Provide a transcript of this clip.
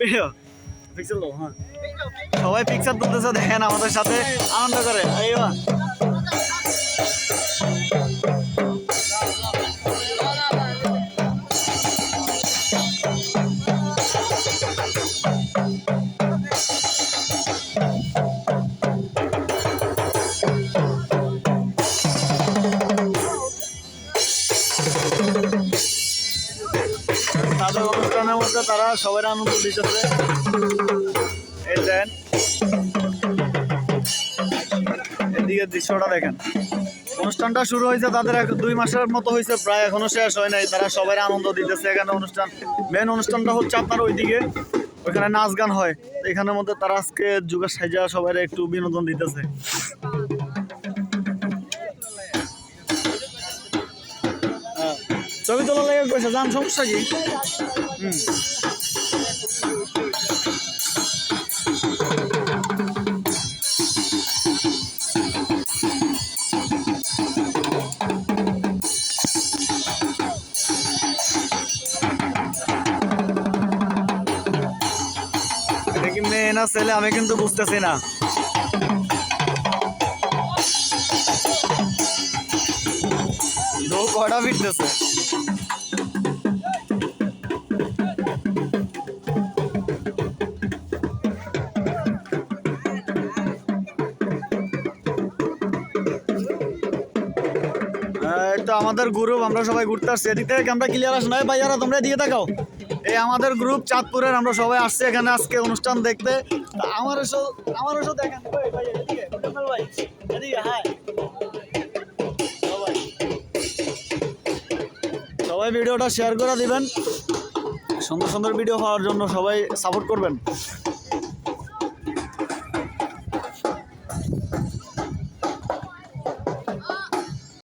Video pixel হ্যাঁ। সবাই pixel তুলতেছে দেখেন আমাদের সাথে আনন্দ করে। এই অনুষ্ঠানের মধ্যে তারা সবাই আনন্দ দিতেছে। এই এদিকে দৃশ্যটা দেখেন। অনুষ্ঠানটা শুরু হয়েছে তাদের দুই মাসের মতো হয়েছে, প্রায় এখনও শেষ হয় নাই। তারা সবাই আনন্দ দিতেছে এখানে অনুষ্ঠান। মেন অনুষ্ঠানটা হচ্ছে আপনার ওইদিকে, ওইখানে নাচ গান হয়। এখানের মধ্যে তারা আজকে যুগের সাজা সবাই একটু বিনোদন দিতেছে। ছবি তোলা লেগে কইছে যান সমস্যা কি? হুম। মেয়ে না ছেলে? আমি কিন্তু বুঝতেছি না। দো কয়টা ফিরতেছে। তো আমাদের গ্রুপ আমরা সবাই ঘুরতে আসছি। এদিক থেকে আমরা ক্লিয়ার আসে নয় ভাইয়ারা তোমরা দিয়ে দেখাও। এই আমাদের গ্রুপ চাঁদপুরের আমরা সবাই আসছি এখানে আজকে অনুষ্ঠান দেখতে। তা আমার এসো আমার দেখেন। ভাই, এদিকে, ভাই, এদিকে। সবাই। সবাই ভিডিওটা শেয়ার করে দিবেন। সুন্দর সুন্দর ভিডিও পাওয়ার জন্য সবাই সাপোর্ট করবেন।